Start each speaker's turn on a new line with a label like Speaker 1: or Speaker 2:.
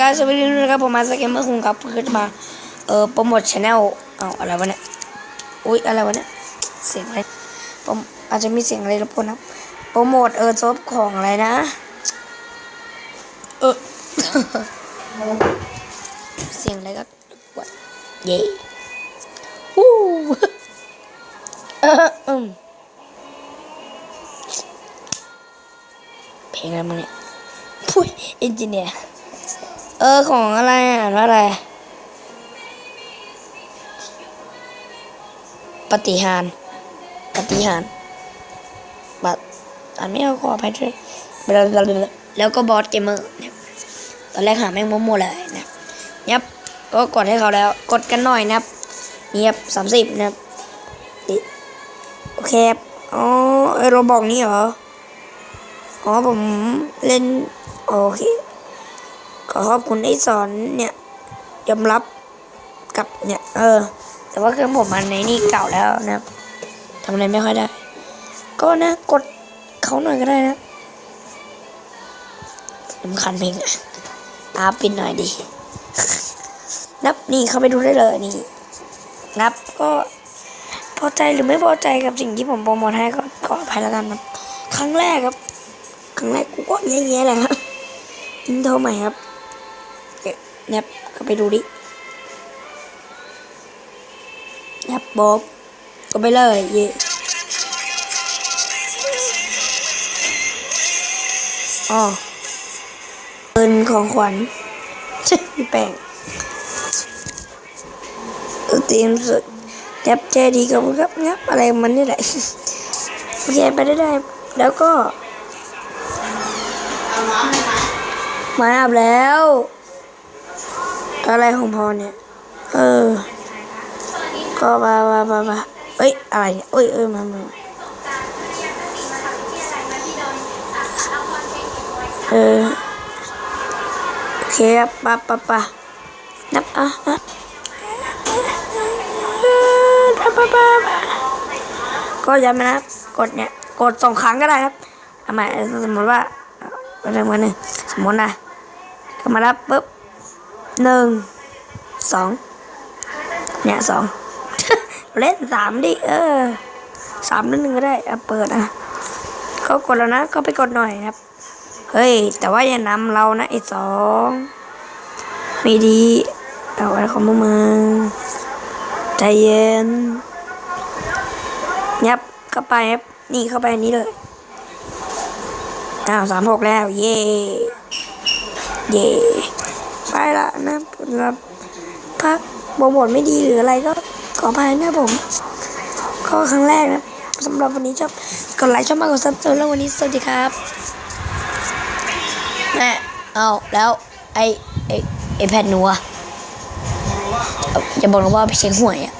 Speaker 1: กาสวัสดีนะครับผมมาสเกมเมอร์คุงครับเพื่อจะมาเอ่อโปรโมทช anel เอาอะไรวะเนี่ยอุ้ยอะไรวะเนี่ยเสียงอะไรผมอาจจะมีเสียงอะไรรบกวนนะครับโปรโมทเออจบของอะไรนะเออเสียงอะไรก็รบกวนเย่วู้เอออืมเพลงอะไรมาเนี่ยพุ้ยอินจิเนียร์ เออของอะไรอ่านว่าอะไร ปฏิหารปฏิหารบัตรอ่านไม่เอาขออภัยด้วยแล้วก็บอสเกมเมอร์เนี่ยตอนแรกหาแม่งมั่วๆเลยนะยับก็กดให้เขาแล้ว กดกันหน่อยนะครับเงียบสามสิบนะครับโอเคอ๋อเออเราบอกนี่เหรอ อ๋อผมเล่น โอเค ขอขอบคุณไอ้สอนเนี่ยยอมรับกับเนี่ยเออ แต่ว่าเครื่องผมมันในนี่เก่าแล้วนะครับทำอะไรไม่ค่อยได้ ก็นะกดเขาหน่อยก็ได้นะสำคัญเพลงอาปิดหน่อยดินับนี่เข้าไปดูได้เลยนี่นับก็พอใจหรือไม่พอใจกับสิ่งที่ผมโปรโมทให้ก็ขออภัยแล้วกันครับครั้งแรกครับ ครั้งแรกกูก็แย่ๆแหละครับอินโทรใหม่ครับ เก็บเนี่ยเข้าไปดูดิเนี่ยบ๊อบก็ไปเลยเย่อ๋อเงินของขวัญพี่แป้งเตรียมสุดยับใจดีกับครับงับอะไรมันนี่แหละโอเคไปได้ได้แล้วก็ มาอาบแล้ว อะไรของพอเนี่ย เออ ก็มามามามาเอ้ย อะไรเนี่ยเอ้ยเอ้ยมามาเออโอเคครับปะปะปะนับอะอะปะปะปะก็ย้ำนะครับกดเนี่ย กดสองครั้งก็ได้ครับทำไมสมมติว่าเป็นเมื่อหนึ่งสมมตินะก็มารับปุ๊บ หนึ่งสองเนี่ยสองเล่นสามดิ เออสามนิดหนึ่งก็ได้อะเปิดอะเขากดแล้วนะก็ไปกดหน่อยครับ เฮ้ย แต่ว่าอย่านำเรานะไอ้สองไม่ดีเอาอะไรของมึงมึงใจเย็นยับเข้าไปครับนี่เข้าไปนนี้เลยอ้าวสามหกแล้ว เย่เย่ นะนะรับพักโปรโมทไม่ดีหรืออะไรก็ขออภัยนะผม ก็ครั้งแรกนะสำหรับวันนี้ชอบกดไลค์ชอบมากกดซับสไครต์แล้ววันนี้สวัสดีครับแม่เอาแล้วไอไอไอแผ่นหนูอะเอาอย่าบอกนะว่าไปเช็คหวยอะ